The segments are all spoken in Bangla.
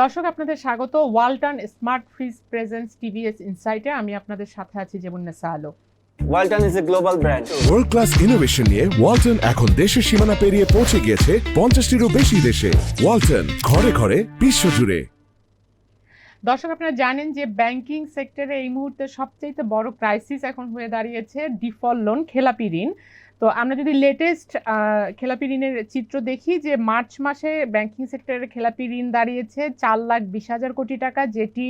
দর্শক আপনাদের স্বাগত। Walton smart fridge presents TVS ইনসাইটে আমি আপনাদের সাথে আছি যেমন Nesa Alo. Walton is a global brand. World class innovation নিয়ে ওয়ালটন এখন দেশের সীমানা পেরিয়ে পৌঁছে গিয়েছে পঞ্চাশটিরও বেশি দেশে। ওয়ালটন ঘরে ঘরে বিশ্বজুড়ে দর্শক আপনারা জানেন যে ব্যাংকিং সেক্টরে এই মুহূর্তে সবচেয়ে বড় ক্রাইসিস এখন হয়ে দাঁড়িয়েছে। ডিফল্ট লোন খেলাপি ঋণ। তো আমরা যদি লেটেস্ট খেলাপি ঋণের চিত্র দেখি যে মার্চ মাসে ব্যাংকিং সেক্টরের খেলাপি ঋণ দাঁড়িয়েছে চার লাখ বিশ হাজার কোটি টাকা যেটি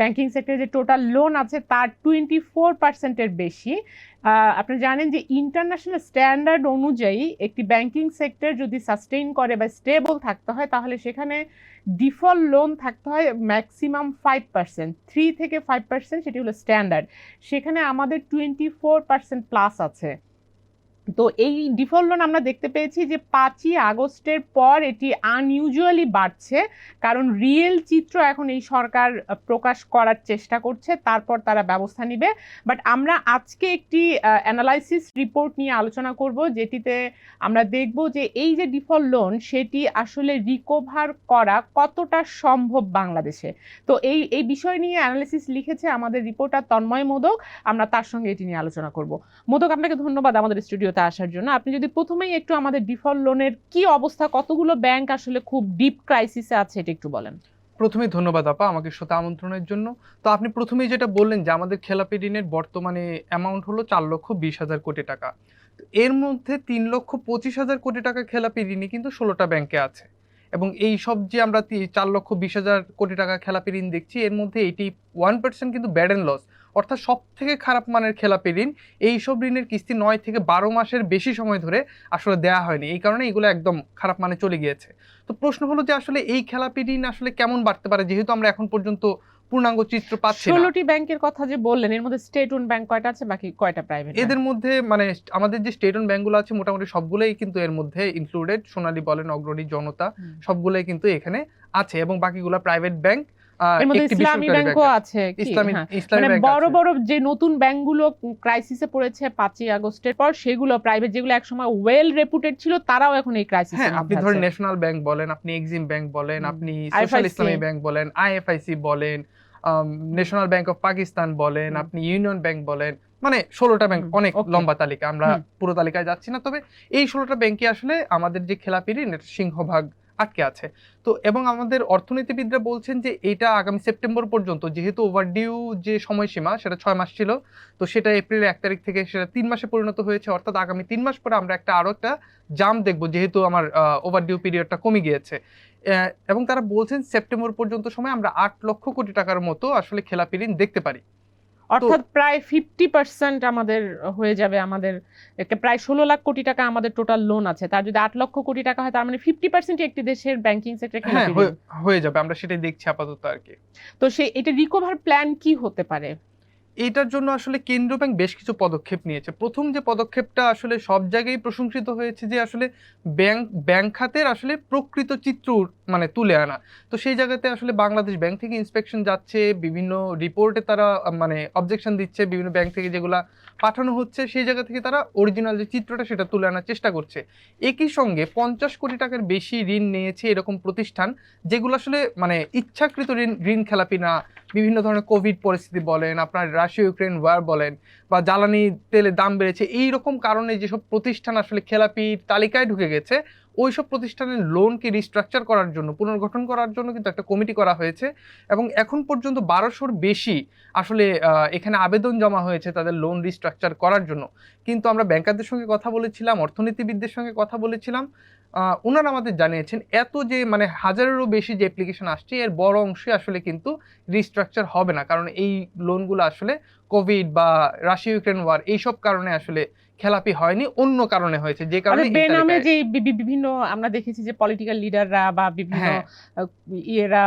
ব্যাংকিং সেক্টরে যে টোটাল লোন আছে তার টোয়েন্টি ফোর পার্সেন্টের বেশি। আহ, আপনারা জানেন যে ইন্টারন্যাশনাল স্ট্যান্ডার্ড অনুযায়ী একটি ব্যাংকিং সেক্টর যদি সাস্টেইন করে বা স্টেবল থাকতে হয় তাহলে সেখানে ডিফল্ট লোন থাকতে হয় ম্যাক্সিমাম ফাইভ পার্সেন্ট থ্রি থেকে ফাইভ পার্সেন্ট সেটি হলো স্ট্যান্ডার্ড সেখানে আমাদের টোয়েন্টি ফোর পার্সেন্ট প্লাস আছে। তো এই ডিফল্ট লোন আমরা দেখতে পেয়েছি যে পাঁচই আগস্টের পর এটি আনইউজুয়ালি বাড়ছে, কারণ রিয়েল চিত্র এখন এই সরকার প্রকাশ করার চেষ্টা করছে, তারপর তারা ব্যবস্থা নিবে। বাট আমরা আজকে একটি অ্যানালাইসিস রিপোর্ট নিয়ে আলোচনা করব, যেটিতে আমরা দেখব যে এই যে ডিফল্ট লোন সেটি আসলে রিকভার করা কতটা সম্ভব বাংলাদেশে। তো এই এই বিষয় নিয়ে অ্যানালিসিস লিখেছে আমাদের রিপোর্টার তন্ময় মোদক, আমরা তার সঙ্গে এটি নিয়ে আলোচনা করব। মোদক, আপনাকে ধন্যবাদ আমাদের স্টুডিওতে আসার জন্য। আপনি যদি প্রথমেই একটু আমাদের ডিফল্ট লোনের কি অবস্থা, কতগুলো ব্যাংক আসলে খুব ডিপ ক্রাইসিসে আছে এটা একটু বলেন। প্রথমেই ধন্যবাদ আপা আমাকে শ্রোতা আমন্ত্রণের জন্য। তো আপনি প্রথমেই যেটা বললেন যে আমাদের খেলাপি ঋণের বর্তমানে অ্যামাউন্ট হলো চার লক্ষ বিশ হাজার কোটি টাকা। এর মধ্যে তিন লক্ষ পঁচিশ হাজার কোটি টাকা খেলাপি ঋণই কিন্তু ষোলোটা ব্যাংকে আছে। এবং এই সব যে আমরা চার লক্ষ বিশ হাজার কোটি টাকা খেলাপি ঋণ দেখছি, এর মধ্যে এইটি ওয়ান পার্সেন্ট কিন্তু ব্যাড অ্যান্ড লস অর্থাৎ সব থেকে খারাপ মানের খেলাপি ঋণ এইসব ঋণের কিস্তি নয় থেকে বারো মাসের বেশি সময় ধরে আসলে দেওয়া হয়নি। এই কারণে এগুলো একদম খারাপ মানে চলে গিয়েছে। তো প্রশ্ন হলো যে আসলে এই খেলাপি ঋণ আসলে কেমন বাড়তে পারে? যেহেতু আমরা এখন পর্যন্ত পূর্ণাঙ্গ চিত্র পাচ্ছি ষোলোটি ব্যাংকের কথা যে বললেন এর মধ্যে স্টেট ওন ব্যাংক কয়টা আছে বাকি কয়টা প্রাইভেট এদের মধ্যে মানে আমাদের যে স্টেট অন ব্যাংকগুলো আছে মোটামুটি সবগুলোই কিন্তু এর মধ্যে ইনক্লুডেড সোনালী বলেন অগ্রণী জনতা সবগুলোই কিন্তু এখানে আছে এবং বাকিগুলো প্রাইভেট ব্যাংক এর মধ্যে ইসলামী ব্যাংকও আছে হ্যাঁ। মানে বড় বড় যে নতুন ব্যাংকগুলো ক্রাইসিসে পড়েছে পাঁচই আগস্টের পর সেগুলো প্রাইভেট যেগুলো একসময় ওয়েল রেপুটেড ছিল তারাও এখন এই ক্রাইসিসের হ্যাঁ আপনি ধরেন ন্যাশনাল ব্যাংক বলেন আপনি এক্সিম ব্যাংক বলেন আপনি সোশ্যাল ইসলামী ব্যাংক বলেন আইএফআইসি বলেন ন্যাশনাল ব্যাংক অফ পাকিস্তান বলেন আপনি ইউনিয়ন ব্যাংক বলেন মানে ষোলোটা ব্যাংক অনেক লম্বা তালিকা আমরা পুরো তালিকায় যাচ্ছি না তবে এই ষোলোটা ব্যাংকে আসলে আমাদের যে খেলাপি ঋণ সিংহভাগ আটকে আছে। তো এবং আমাদের অর্থনীতিবিদরা বলছেন যে এটা আগামী সেপ্টেম্বর পর্যন্ত, যেহেতু ওভারডিউ যে সময়সীমা, সেটা ছয় মাস ছিল, তো সেটা এপ্রিলের এক তারিখ থেকে সেটা তিন মাসে পরিণত হয়েছে। অর্থাৎ আগামী তিন মাস পরে আমরা একটা আরও একটা জাম দেখব, যেহেতু আমার ওভারডিউ পিরিয়ডটা কমে গিয়েছে। এবং তারা বলছেন সেপ্টেম্বর পর্যন্ত সময় আমরা আট লক্ষ কোটি টাকার মতো আসলে খেলাপি ঋণ দেখতে পারি। অর্থাৎ প্রায় ফিফটি পার্সেন্ট আমাদের হয়ে যাবে আমাদের একটা প্রায় ষোলো লাখ কোটি টাকা আমাদের টোটাল লোন আছে। তার যদি আট লক্ষ কোটি টাকা হয় তার মানে ফিফটি পার্সেন্ট একটি দেশের ব্যাংকিং সেক্টর হয়ে যাবে। আমরা সেটাই দেখছি আপাতত আর কি। তো সে এটা রিকভার প্ল্যান কি হতে পারে? এটার জন্য আসলে কেন্দ্রীয় ব্যাংক বেশ কিছু পদক্ষেপ নিয়েছে। প্রথম যে পদক্ষেপটা আসলে সব জায়গায় প্রশংসিত হয়েছে যে আসলে ব্যাংক ব্যাংক খাতের আসলে প্রকৃত চিত্র মানে তুলে আনা। তো সেই জায়গাতে আসলে বাংলাদেশ ব্যাংক থেকে ইন্সপেকশন যাচ্ছে, বিভিন্ন রিপোর্টে তারা মানে অবজেকশন দিচ্ছে, বিভিন্ন ব্যাংক থেকে যেগুলা পাঠানো হচ্ছে, সেই জায়গা থেকে তারা অরিজিনাল যে চিত্রটা সেটা তুলে আনার চেষ্টা করছে। একই সঙ্গে পঞ্চাশ কোটি টাকার বেশি ঋণ নিয়েছে এরকম প্রতিষ্ঠান, যেগুলো আসলে মানে ইচ্ছাকৃত ঋণ ঋণ খেলাপি না বিভিন্ন ধরনের কোভিড পরিস্থিতি বলেন, আপনার রাশিয়া ইউক্রেন ওয়ার বলেন, বা জ্বালানি তেলের দাম বেড়েছে এই রকম কারণে যেসব প্রতিষ্ঠান আসলে খেলাপির তালিকায় ঢুকে গেছে ওই সব প্রতিষ্ঠানের লোনকে রিস্ট্রাকচার করার জন্য, পুনর্গঠন করার জন্য কিন্তু একটা কমিটি করা হয়েছে এবং এখন পর্যন্ত বারোশোর বেশি আসলে এখানে আবেদন জমা হয়েছে তাদের লোন রিস্ট্রাকচার করার জন্য। কিন্তু আমরা ব্যাংকারদের সঙ্গে কথা বলেছিলাম, অর্থনীতিবিদদের সঙ্গে কথা বলেছিলাম ওনারা আমাদের জানিয়েছেন, এত যে মানে হাজারেরও বেশি যে অ্যাপ্লিকেশন আসছে, এর বড় অংশে আসলে কিন্তু রিস্ট্রাকচার হবে না। কারণ এই লোনগুলো আসলে কোভিড বা রাশিয়া ইউক্রেন ওয়ার এইসব কারণে আসলে খেলাপি হয়নি অন্য কারণে হয়েছে যে কারণে মানে বেনামে যে বিভিন্ন আমরা দেখেছি যে পলিটিক্যাল লিডাররা বা বিভিন্ন হ্যাঁ। ইয়েরা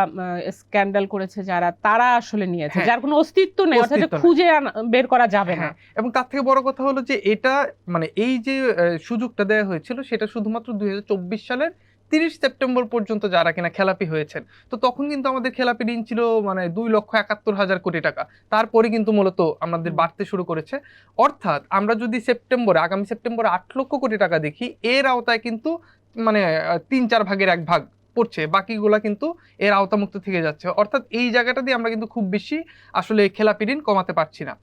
স্ক্যান্ডাল করেছে যারা তারা আসলে নিয়েছে হ্যাঁ। যার কোনো অস্তিত্ব নেই অর্থাৎ খুঁজে বের করা যাবে না হ্যাঁ, এবং তার থেকে বড় কথা হলো যে এটা মানে এই যে সুযোগটা দেওয়া হয়েছিল সেটা শুধুমাত্র দুই হাজার চব্বিশ সালের তিরিশ সেপ্টেম্বর পর্যন্ত যারা কিনা খেলাপি হয়েছেন। তো তখন কিন্তু আমাদের খেলাপি ঋণ ছিল মানে দুই লক্ষ একাত্তর হাজার কোটি টাকা। তারপরে কিন্তু মূলত আমাদের বাড়তে শুরু করেছে। অর্থাৎ আমরা যদি সেপ্টেম্বরে আগামী সেপ্টেম্বরে আট লক্ষ কোটি টাকা দেখি এর আওতায় কিন্তু মানে তিন চার ভাগের এক ভাগ পড়ছে বাকিগুলা কিন্তু এর আওতামুক্ত থেকে যাচ্ছে। অর্থাৎ এই জায়গাটা দিয়ে আমরা কিন্তু খুব বেশি আসলে খেলাপি ঋণ কমাতে পারছি না।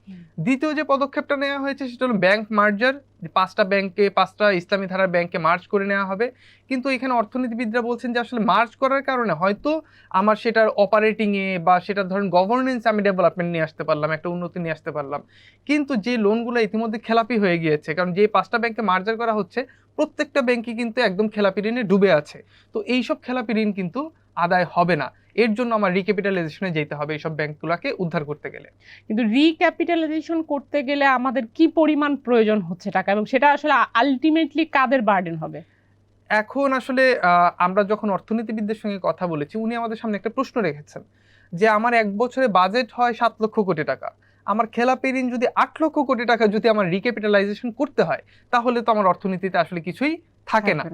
দ্বিতীয় যে পদক্ষেপটা নেওয়া হয়েছে সেটা হলো ব্যাংক মার্জার পাঁচটা ব্যাংকে পাঁচটা ইসলামী ধারার ব্যাংকে মার্জ করে নেওয়া হবে। কিন্তু এখানে অর্থনীতিবিদরা বলছেন যে আসলে মার্জ করার কারণে হয়তো আমার সেটার অপারেটিং এ বা সেটার ধরেন গভর্নেন্স আমি ডেভেলপমেন্ট নিয়ে আসতে পারলাম একটা উন্নতি নিয়ে আসতে পারলাম। কিন্তু যে লোনগুলো ইতিমধ্যে খেলাপি হয়ে গিয়েছে কারণ যে পাঁচটা ব্যাংকে মার্জার করা হচ্ছে প্রত্যেকটা ব্যাংকই কিন্তু একদম খেলাপি ঋণে ডুবে আছে। তো এইসব খেলাপি ঋণ কিন্তু আদায় হবে না। এর জন্য আমার রিক্যাপিটালাইজেশনে যেতে হবে এইসব ব্যাংকগুলোকে উদ্ধার করতে গেলে। কিন্তু রিক্যাপিটালাইজেশন করতে গেলে আমাদের কি পরিমাণ প্রয়োজন হচ্ছে টাকা? এবং সেটা আসলে আলটিমেটলি কাদের বার্ডেন হবে? এখন আসলে আমরা যখন অর্থনীতিবিদদের সঙ্গে কথা বলেছি উনি আমাদের সামনে একটা প্রশ্ন রেখেছেন যে আমার এক বছরে বাজেট হয় সাত লক্ষ কোটি টাকা। আমার খেলাপি ঋণ যদি আট লক্ষ কোটি টাকা যদি আমার রিক্যাপিটালাইজেশন করতে হয় তাহলে তো আমার অর্থনীতিতে আসলে কিছুই থাকে না।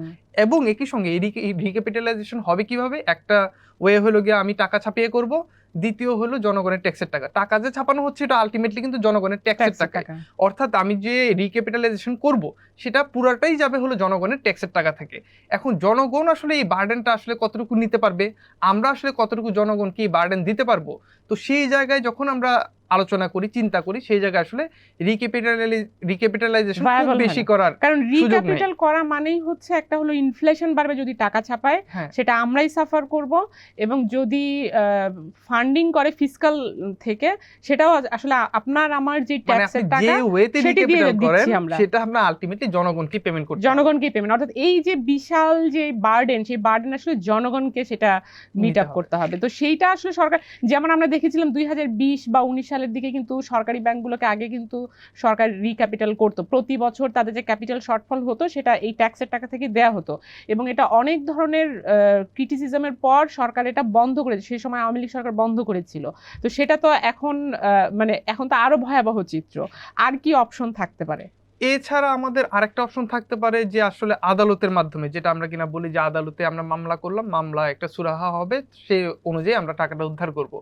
এবং একই সঙ্গে এই রিক্যাপিটালাইজেশন হবে কীভাবে? একটা ওয়ে হলো গিয়ে আমি টাকা ছাপিয়ে করব দ্বিতীয় হলো জনগণের ট্যাক্সের টাকা। টাকা যে ছাপানো হচ্ছে এটা আলটিমেটলি কিন্তু জনগণের ট্যাক্সের টাকা। অর্থাৎ আমি যে রিক্যাপিটালাইজেশন করব সেটা পুরাটাই যাবে হলো জনগণের ট্যাক্সের টাকা থেকে। এখন জনগণ আসলে এই বার্ডেনটা আসলে কতটুকু নিতে পারবে? আমরা আসলে কতটুকু জনগণকে এই বার্ডেন দিতে পারব? তো সেই জায়গায় যখন আমরা আলোচনা করি চিন্তা করি সেই জায়গায় আসলে রিক্যাপিটালাইজেশন খুব বেশি করার কারণ রিক্যাপিটাল করা মানেই হচ্ছে একটা হলো ইনফ্লেশন বাড়বে যদি টাকা ছাপায় হ্যাঁ। সেটা আমরাই সাফার করব এবং যদি ফান্ডিং করে ফিসকাল থেকে সেটাও আসলে আপনার আমার যে মানে ট্যাক্সের যে টাকা ওয়েতে দিয়ে রিক্যাপিটাল করেন সেটা আমরা আলটিমেটলি জনগণকে পেমেন্ট করতে। জনগণকে পেমেন্ট অর্থাৎ এই যে বিশাল যে বার্ডেন সেই বার্ডেন আসলে জনগণকে সেটা মিট আপ করতে হবে। তো সেইটা আসলে সরকার যেমন আমরা দেখেছিলাম দুই হাজার বিশ বা উনিশ সালের দিকে কিন্তু সরকারি ব্যাংকগুলোকে আগে কিন্তু সরকার রিক্যাপিটাল করতো। প্রতি বছর তাদের যে ক্যাপিটাল শর্টফল হতো, সেটা এই ট্যাক্সের টাকা থেকে দেয়া হতো। এবং এটা অনেক ধরনের ক্রিটিসিজমের পর সরকার এটা বন্ধ করেছে। সেই সময় আওয়ামী লীগ সরকার বন্ধ করেছিল। তো সেটা তো এখন মানে এখন তো আরও ভয়াবহ চিত্র। আর কি অপশন থাকতে পারে? এছাড়া আমাদের আরেকটা অপশন থাকতে পারে যে আসলে আদালতের মাধ্যমে, যেটা আমরা কিনা বলি যে আদালতে আমরা মামলা করলাম মামলা একটা সুরাহা হবে, সে অনুযায়ী আমরা টাকাটা উদ্ধার করব।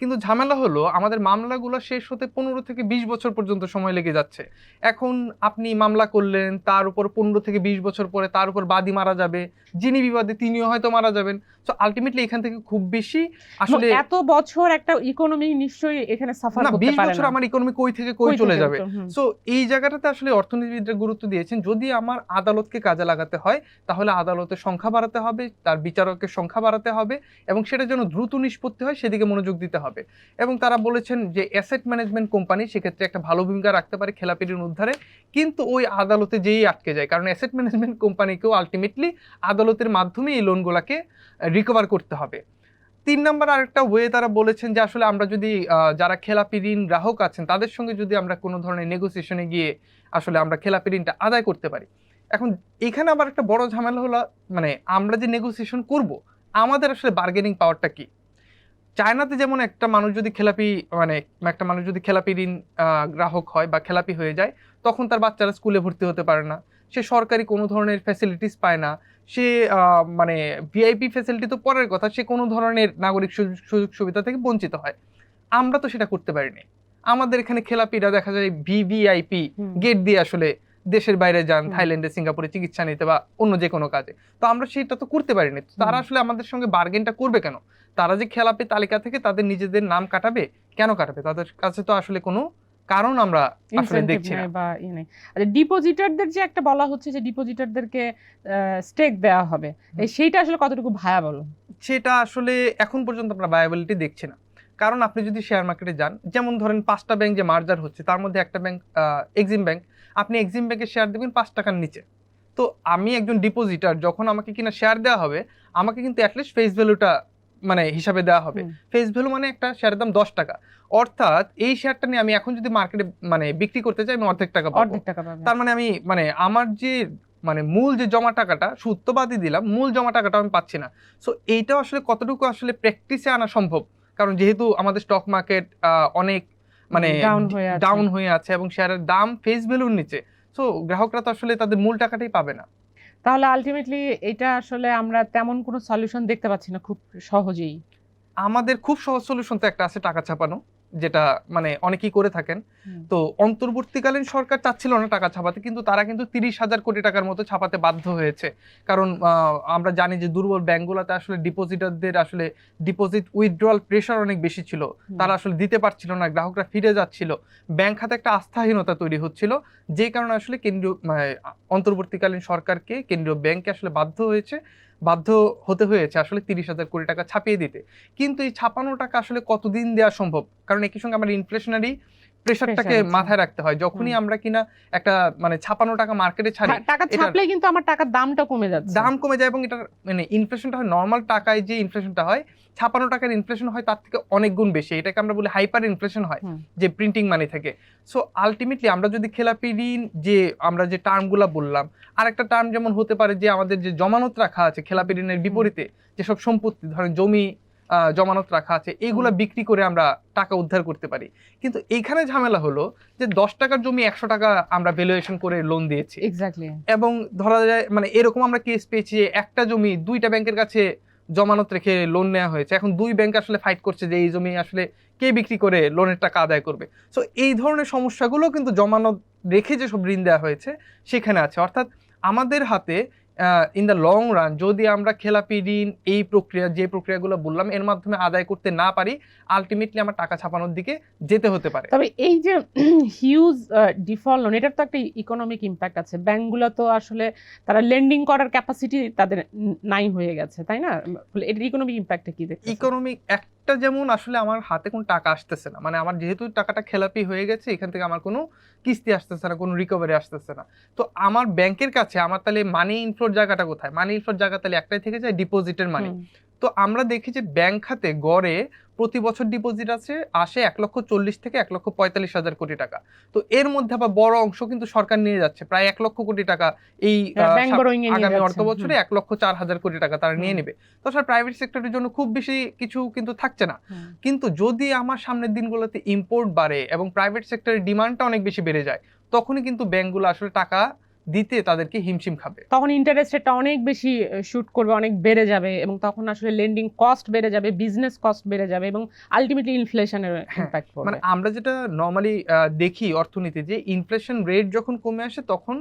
কিন্তু ঝামেলা হলো, আমাদের মামলাগুলো শেষ হতে পনেরো থেকে বিশ বছর পর্যন্ত সময় লেগে যাচ্ছে। এখন আপনি মামলা করলেন, তার উপর পনেরো থেকে বিশ বছর পরে তার উপর বাদী মারা যাবে, যিনি বিবাদে তিনিও হয়তো মারা যাবেন। তো আলটিমেটলি এখান থেকে খুব বেশি আসলে এত বছর একটা ইকোনমি নিশ্চয়ই এখানে সাফার করতে পারে বছর না। আমার ইকোনমি কই থেকে কই চলে যাবে? সো এই জায়গাটাতে আসলে অর্থনীতিবিদরা গুরুত্ব দিয়েছেন যদি আমার আদালতকে কাজে লাগাতে হয় তাহলে আদালতের সংখ্যা বাড়াতে হবে তার বিচারকের সংখ্যা বাড়াতে হবে এবং সেটা যেন দ্রুত নিষ্পত্তি হয় সেদিকে মনোযোগ দিতে হবে। এবং তারা বলেছেন যে অ্যাসেট ম্যানেজমেন্ট কোম্পানি সেক্ষেত্রে একটা ভালো ভূমিকা রাখতে পারে খেলাপি ঋণ উদ্ধারে কিন্তু ওই আদালতে যেই আটকে যায় কারণ অ্যাসেট ম্যানেজমেন্ট কোম্পানিকেও আলটিমেটলি আদালতের মাধ্যমে এই লোনগুলোকে রিকভার করতে হবে। তিন নাম্বার আরেকটা ওয়ে তারা বলেছেন যে আসলে আমরা যদি যারা খেলাপি ঋণ গ্রাহক আছেন, তাদের সঙ্গে যদি আমরা কোনো ধরনের নেগোসিয়েশনে গিয়ে আসলে আমরা খেলাপি ঋণটা আদায় করতে পারি। এখন এখানে আবার একটা বড় ঝামেলা হলো মানে আমরা যে নেগোসিয়েশন করব, আমাদের আসলে বার্গেনিং পাওয়ারটা কি? চায়নাতে যেমন একটা মানুষ যদি খেলাপি মানে একটা মানুষ যদি খেলাপি ঋণ গ্রাহক হয় বা খেলাপি হয়ে যায়, তখন তার বাচ্চারা স্কুলে ভর্তি হতে পারে না। সে সরকারি কোনো ধরনের ফ্যাসিলিটিস পায় না। সে মানে ভিআইপি ফ্যাসিলিটি তো পরের কথা সে কোনো ধরনের নাগরিক সুযোগ সুবিধা থেকে বঞ্চিত হয়। আমরা তো সেটা করতে পারিনি। আমাদের এখানে খেলাপিরা দেখা যায় ভিভিআইপি গেট দিয়ে আসলে দেশের বাইরে যান থাইল্যান্ডে সিঙ্গাপুরে চিকিৎসা নিতে বা অন্য যে কোনো কাজে। তো আমরা সেটা তো করতে পারিনি। তারা আসলে আমাদের সঙ্গে বার্গেনটা করবে কেন? তারা যে খেলাপি তালিকা থেকে তাদের নিজেদের নাম কাটাবে কেন কাটাবে? তাদের কাছে তো আসলে কোনো কারণ আমরা আসলে দেখছি না। বা ই নেই। আচ্ছা ডিপোজিটারদের যে একটা বলা হচ্ছে যে ডিপোজিটারদেরকে স্টেক দেওয়া হবে এই সেইটা আসলে কতটুকু ভায়াবল সেটা আসলে এখন পর্যন্ত আমরা ভায়াবিলিটি দেখছি না। কারণ আপনি যদি শেয়ার মার্কেটে যান যেমন ধরেন পাঁচটা ব্যাংক যে মার্জার হচ্ছে তার মধ্যে একটা ব্যাংক এক্সিম ব্যাংক আপনি এক্সিম ব্যাংকের শেয়ার দেবেন পাঁচ টাকার নিচে। তো আমি একজন ডিপোজিটার যখন আমাকে কিনা শেয়ার দেওয়া হবে আমাকে কিন্তু অ্যাটলিস্ট ফেস ভ্যালুটা মানে হিসাবে দেওয়া হবে। ফেস ভ্যালু মানে একটা শেয়ারের দাম দশ টাকা। অর্থাৎ এই শেয়ারটা নিয়ে আমি এখন যদি মার্কেটে মানে বিক্রি করতে চাই আমি অর্ধেক টাকা অর্ধেক টাকা পাবে তার মানে আমি মানে আমার যে মানে মূল যে জমা টাকাটা সুদ বাদই দিলাম মূল জমা টাকাটা আমি পাচ্ছি না। সো এইটা আসলে কতটুকু আসলে প্র্যাকটিসে আনা সম্ভব? কারণ যেহেতু আমাদের স্টক মার্কেট অনেক মানে। ডাউন হয়ে আছে। এবং শেয়ারের দাম ফেস ভ্যালুর নিচে। সো গ্রাহকরা তো আসলে তাদের মূল টাকাটাই পাবে না। তাহলে আলটিমেটলি এটা আসলে আমরা তেমন কোনো সলিউশন দেখতে পাচ্ছি না খুব সহজেই। আমাদের খুব সহজ সলিউশন তো একটা আছে টাকা ছাপানো। যেটা মানে অনেকেই করে থাকেন। তো অন্তর্বর্তীকালীন সরকার চাচ্ছিল না টাকা ছাপাতে কিন্তু তারা কিন্তু তিরিশ হাজার কোটি টাকার মতো ছাপাতে বাধ্য হয়েছে। কারণ আমরা জানি যে দুর্বল ব্যাংকগুলোতে আসলে ডিপোজিটারদের আসলে ডিপোজিট উইথড্রয়াল প্রেশার অনেক বেশি ছিল। তারা আসলে দিতে পারছিল না গ্রাহকরা ফিরে যাচ্ছিল। ব্যাংক খাতে একটা আস্থাহীনতা তৈরি হচ্ছিল যে কারণে আসলে কেন্দ্রীয় মানে, অন্তর্বর্তীকালীন সরকারকে কেন্দ্রীয় ব্যাংকে আসলে বাধ্য হয়েছে। বাধ্য হতে হয়েছে আসলে তিরিশ হাজার কোটি টাকা ছাপিয়ে দিতে। কিন্তু এই ছাপানো টাকা আসলে কতদিন দেওয়া সম্ভব? কারণ একই সঙ্গে আমার ইনফ্লেশনারি প্রেশারটাকে মাথায় রাখতে হয়। যখনই আমরা কিনা একটা মানে ছাপানো টাকা মার্কেটে ছাড়ি হ্যাঁ, টাকা ছাপলে কিন্তু আমার টাকার দামটা কমে যাচ্ছে। দাম কমে যায় এবং এটা মানে ইনফ্লেশনটা হয় নর্মাল টাকায় যে ইনফ্লেশনটা হয় ছাপানো টাকার ইনফ্লেশন হয় তার থেকে অনেক গুণ বেশি। এটাকে আমরা বলি হাইপার ইনফ্লেশন হয় যে প্রিন্টিং মানি থেকে। সো আলটিমেটলি আমরা যদি খেলাপি ঋণ যে আমরা যে টার্মগুলো বললাম আর একটা টার্ম যেমন হতে পারে যে আমাদের যে জমানত রাখা আছে খেলাপি ঋণের বিপরীতে যেসব সম্পত্তি ধরেন জমি জমানত রাখা আছে এইগুলা বিক্রি করে আমরা টাকা উদ্ধার করতে পারি। কিন্তু এইখানে ঝামেলা হলো যে দশ টাকার জমি একশো টাকা আমরা ভ্যালুয়েশন করে লোন দিয়েছি। এক্স্যাক্টলি এবং ধরা যায় মানে এরকম আমরা কেস পেয়েছি যে একটা জমি দুইটা ব্যাংকের কাছে জমানত রেখে লোন নেওয়া হয়েছে। এখন দুই ব্যাংক আসলে ফাইট করছে যে এই জমি আসলে কে বিক্রি করে লোনের টাকা আদায় করবে। সো এই ধরনের সমস্যাগুলো কিন্তু জমানত রেখে যেসব ঋণ দেওয়া হয়েছে সেখানে আছে। অর্থাৎ আমাদের হাতে ইন দ্য লং রান যদি আমরা খেলাপি ঋণ এই প্রক্রিয়া যে প্রক্রিয়াগুলো বললাম এর মাধ্যমে আদায় করতে না পারি আলটিমেটলি আমার টাকা ছাপানোর দিকে যেতে হতে পারে। তবে এই যে হিউজ ডিফল্ট লোন এটার তো একটা ইকোনমিক ইম্প্যাক্ট আছে। ব্যাংকগুলো তো আসলে তারা লেন্ডিং করার ক্যাপাসিটি তাদের নাই হয়ে গেছে তাই না? এটার ইকোনমিক ইম্প্যাক্টটা কি ইকোনমিক একটা যেমন আসলে আমার হাতে কোনো টাকা আসতেছে না। মানে আমার যেহেতু টাকাটা খেলাপি হয়ে গেছে এখান থেকে আমার কোনো কিস্তি আসতেছে না কোনো রিকভারি আসতেছে না। তো আমার ব্যাংকের কাছে আমার তাহলে মানি ইনফ্লোর জায়গাটা কোথায়? মানি ইনফ্লোর জায়গা তাহলে একটাই থেকে যায় ডিপোজিটের মানি তো আমরা দেখি যে ব্যাংক খাতে গড়ে প্রতি বছর ডিপোজিট আছে আসে এক লক্ষ চল্লিশ থেকে এক লক্ষ পঁয়তাল্লিশ হাজার কোটি টাকা। তো এর মধ্যে আবার বড় অংশ কিন্তু সরকার নিয়ে যাচ্ছে প্রায় এক লক্ষ কোটি টাকা এই নিয়ে আগামী অর্থ বছরে এক লক্ষ চার হাজার কোটি টাকা তারা নিয়ে নেবে। তো আসলে প্রাইভেট সেক্টরের জন্য খুব বেশি কিছু কিন্তু থাকছে না। কিন্তু যদি আমার সামনের দিনগুলোতে ইম্পোর্ট বাড়ে এবং প্রাইভেট সেক্টরের ডিমান্ডটা অনেক বেশি বেড়ে যায় তখনই কিন্তু ব্যাংকগুলো আসলে টাকা দিতে তাদেরকে হিমশিম খাবে। তখন ইন্টারেস্ট রেটটা অনেক বেশি শুট করবে অনেক বেড়ে যাবে এবং তখন আসলে লেন্ডিং কস্ট বেড়ে যাবে বিজনেস কস্ট বেড়ে যাবে এবং আলটিমেটলি ইনফ্লেশনের ইম্প্যাক্ট পড়বে। মানে আমরা যেটা নর্মালি দেখি অর্থনীতি যে ইনফ্লেশন রেট যখন কমে আসে তখন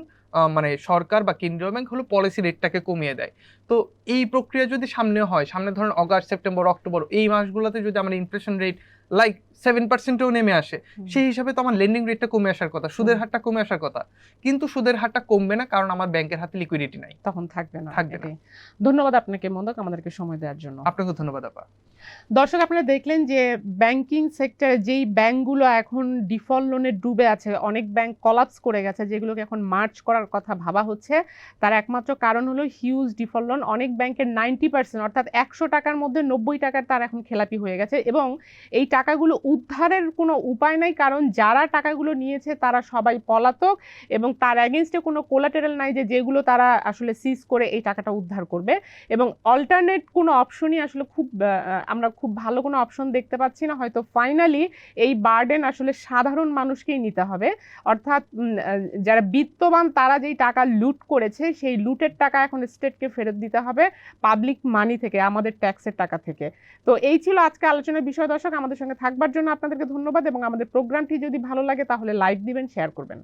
মানে সরকার বা কেন্দ্রীয় ব্যাংক হলো পলিসি রেটটাকে কমিয়ে দেয়। তো এই প্রক্রিয়া যদি সামনে হয় সামনে ধরেন অগাস্ট সেপ্টেম্বর অক্টোবর এই মাসগুলোতে যদি আমরা ইনফ্লেশন রেট লাইক সেভেন পার্সেন্টেও নেমে আসে। সেই হিসাবে তো আমার লেন্ডিং রেটটা কমে আসার কথা সুদের হারটা কমে আসার কথা। কিন্তু সুদের হারটা কমবে না কারণ আমার ব্যাংকের হাতে লিকুইডিটি নাই। তখন থাকবে না। থাকবে না। ধন্যবাদ আপনাকে মন্দক আমাদেরকে সময় দেওয়ার জন্য। আপনাকে ধন্যবাদ আপা। দর্শক আপনারা দেখলেন যে ব্যাংকিং সেক্টরে যেই ব্যাংকগুলো এখন ডিফল্ট লোনে ডুবে আছে অনেক ব্যাংক কলাপস করে গেছে যেগুলোকে এখন মার্চ করার কথা ভাবা হচ্ছে তার একমাত্র কারণ হলো হিউজ ডিফল্ট লোন অনেক ব্যাংকের নাইনটি পার্সেন্ট অর্থাৎ একশো টাকার মধ্যে নব্বই টাকার তার এখন খেলাপি হয়ে গেছে এবং এই টাকাগুলো উদ্ধারের কোনো উপায় নাই, কারণ যারা টাকাগুলো নিয়েছে তারা সবাই পলাতক এবং তার অ্যাগেনস্টে কোনো কোলাটেরাল নাই যে যেগুলো তারা আসলে সিজ করে এই টাকাটা উদ্ধার করবে। এবং অল্টারনেট কোনো অপশনই আসলে খুব আমরা খুব ভালো কোনো অপশন দেখতে পাচ্ছি না। হয়তো ফাইনালি এই বার্ডেন আসলে সাধারণ মানুষকেই নিতে হবে। অর্থাৎ যারা বিত্তবান তারা যেই টাকা লুট করেছে সেই লুটের টাকা এখন স্টেটকে ফেরত দিতে হবে পাবলিক মানি থেকে, আমাদের ট্যাক্সের টাকা থেকে। তো এই ছিল আজকে আলোচনার বিষয়। দর্শক, আমাদের সঙ্গে থাকবার জন্য আপনাদেরকে ধন্যবাদ এবং আমাদের প্রোগ্রামটি যদি ভালো লাগে তাহলে লাইক দিবেন শেয়ার করবেন।